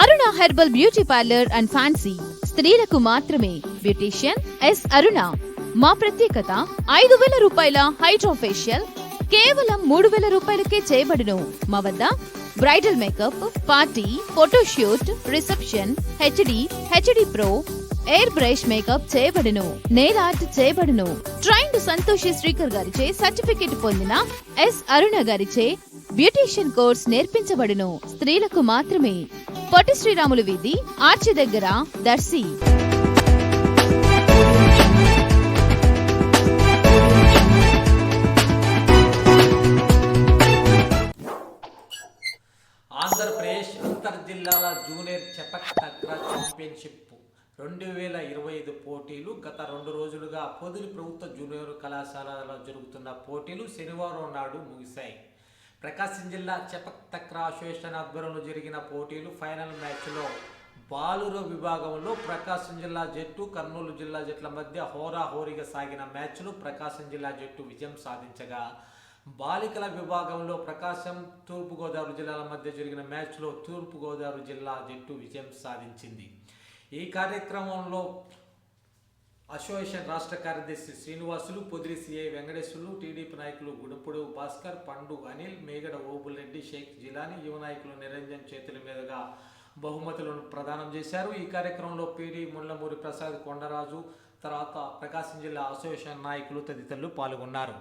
Aruna herbal beauty parlour and fancy స్త్రీలకు మాత్రమే beautician yes అరుణ మా ప్రత్యేకత ఐదు వేల రూపాయల హైడ్రోఫేషియల్ కేవలం మూడు వేల రూపాయలకే చేయబడును. మా వద్ద bridal makeup party photoshoot reception HD HD pro airbrush makeup చేయబడును. నెయిల్ ఆర్ట్ చేయబడును. ట్రైండ్ సంతోషి శ్రీకర్ గారిచే సర్టిఫికెట్ పొందిన ఎస్ అరుణ గారిచే బ్యూటీషియన్ కోర్స్ నేర్పించబడును. స్త్రీలకు మాత్రమే పొట్టి శ్రీరాములు వీధి ఆర్చి దగ్గర దర్శి. ఆంధ్రప్రదేశ్ అంతర్ జిల్లాల జూనియర్ చెపక్ తక్ర ఛాంపియన్షిప్. రెండు వేల ఇరవై ఐదు పోటీలు గత రెండు రోజులుగా పొదిలి ప్రభుత్వ జూనియర్ కళాశాలలో జరుగుతున్న పోటీలు శనివారం నాడు ముగిశాయి. ప్రకాశం జిల్లా చెపక్ తక్ర అసోసియేషన్ ఆధ్వర్యంలో జరిగిన పోటీలు ఫైనల్ మ్యాచ్లో బాలుర విభాగంలో ప్రకాశం జిల్లా జట్టు కర్నూలు జిల్లా జట్ల మధ్య హోరాహోరీగా సాగిన మ్యాచ్లో ప్రకాశం జిల్లా జట్టు విజయం సాధించగా బాలికల విభాగంలో ప్రకాశం తూర్పుగోదావరి జిల్లాల మధ్య జరిగిన మ్యాచ్లో తూర్పుగోదావరి జిల్లా జట్టు విజయం సాధించింది. ఈ కార్యక్రమంలో అసోసియేషన్ రాష్ట్ర కార్యదర్శి శ్రీనివాసులు పొదిలి సిఐ వెంకటేశ్వర్లు టీడీపీ నాయకులు గుడపుడు భాస్కర్ పండు అనిల్ మేగడ ఓబులరెడ్డి షేక్ జిలాని యువ నాయకులు నిరంజన్ చేతుల మీదుగా బహుమతులను ప్రదానం చేశారు. ఈ కార్యక్రమంలో పీడి ముళ్ళమూరి ప్రసాద్ కొండరాజు తర్వాత ప్రకాశం జిల్లా అసోసియేషన్ నాయకులు తదితరులు పాల్గొన్నారు.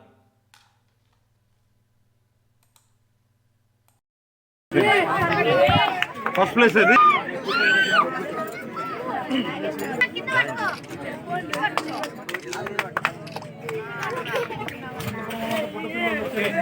First place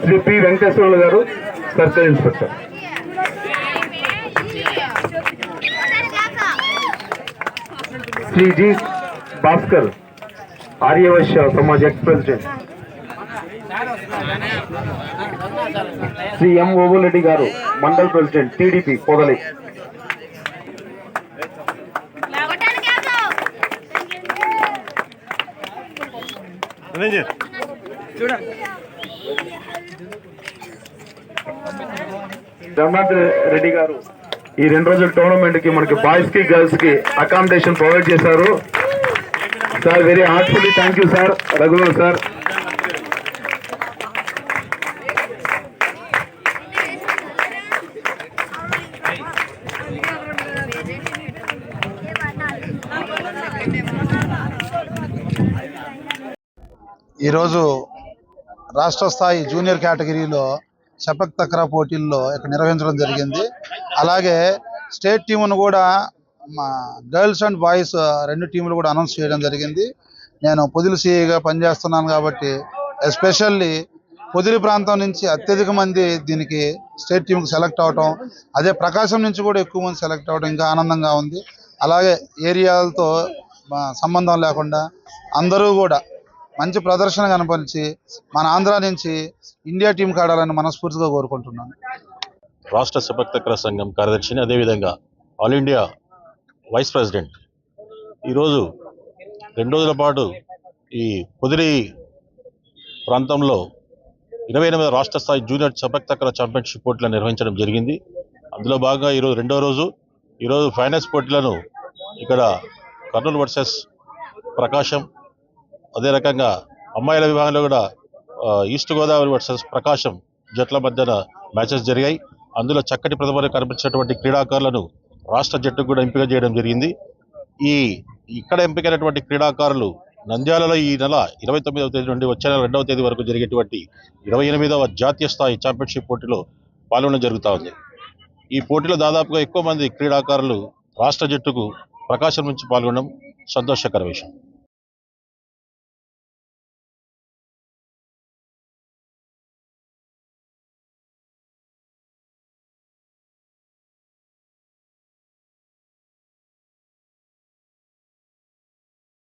Shri P Venkateswararao గారు circle inspector. Shri G Bhaskar Aryavysya Samaj ex president Shri M Obulareddy గారు మండల్ ప్రెసిడెంట్ టీడీపీ పొదలి. జగన్నాథ్ రెడ్డి గారు ఈ రెండు రోజుల టోర్నమెంట్కి మనకి బాయ్స్కి గర్ల్స్కి అకామిడేషన్ ప్రొవైడ్ చేశారు. Sir very heartfully thank you sir రఘువర్ sir. ఈరోజు రాష్ట్ర స్థాయి జూనియర్ కేటగిరీలో శపక్ తక్రా పోటీల్లో ఇక్కడ నిర్వహించడం జరిగింది. అలాగే స్టేట్ టీమును కూడా మా గర్ల్స్ అండ్ బాయ్స్ రెండు టీములు కూడా అనౌన్స్ చేయడం జరిగింది. నేను పొదిలి సీఈగా పనిచేస్తున్నాను కాబట్టి ఎస్పెషల్లీ పొదిలి ప్రాంతం నుంచి అత్యధిక మంది దీనికి స్టేట్ టీంకి సెలెక్ట్ అవటం అదే ప్రకాశం నుంచి కూడా ఎక్కువ మంది సెలెక్ట్ అవడం ఇంకా ఆనందంగా ఉంది. అలాగే ఏరియాలతో సంబంధం లేకుండా అందరూ కూడా మంచి ప్రదర్శన కనపరిచి మన ఆంధ్ర నుంచి ఇండియా టీం ఆడాలని మనస్ఫూర్తిగా కోరుకుంటున్నాను. రాష్ట్ర సపక్తకర సంఘం కార్యదర్శిని అదేవిధంగా ఆల్ ఇండియా వైస్ ప్రెసిడెంట్. ఈరోజు రెండు రోజుల పాటు ఈ కుదిరి ప్రాంతంలో ఇరవై ఎనిమిది రాష్ట్ర స్థాయి జూనియర్ చపక్తకర ఛాంపియన్షిప్ పోటీలను నిర్వహించడం జరిగింది. అందులో భాగంగా ఈరోజు రెండో రోజు ఈరోజు ఫైనల్స్ పోటీలను ఇక్కడ కర్నూలు వర్సెస్ ప్రకాశం అదే రకంగా అమ్మాయిల విభాగంలో కూడా ఈస్ట్ గోదావరి వర్సెస్ ప్రకాశం జట్ల మధ్యన మ్యాచెస్ జరిగాయి. అందులో చక్కటి ప్రతిభను కనిపించినటువంటి క్రీడాకారులను రాష్ట్ర జట్టుకు కూడా ఎంపిక చేయడం జరిగింది. ఈ ఇక్కడ ఎంపికైనటువంటి క్రీడాకారులు నంద్యాలలో ఈ నెల ఇరవై తొమ్మిదవ తేదీ నుండి వచ్చే నెల రెండవ తేదీ వరకు జరిగేటువంటి ఇరవై ఎనిమిదవ జాతీయ స్థాయి ఛాంపియన్షిప్ పోటీలో పాల్గొనడం జరుగుతూ ఉంది. ఈ పోటీలో దాదాపుగా ఎక్కువ మంది క్రీడాకారులు రాష్ట్ర జట్టుకు ప్రకాశం నుంచి పాల్గొనడం సంతోషకర విషయం.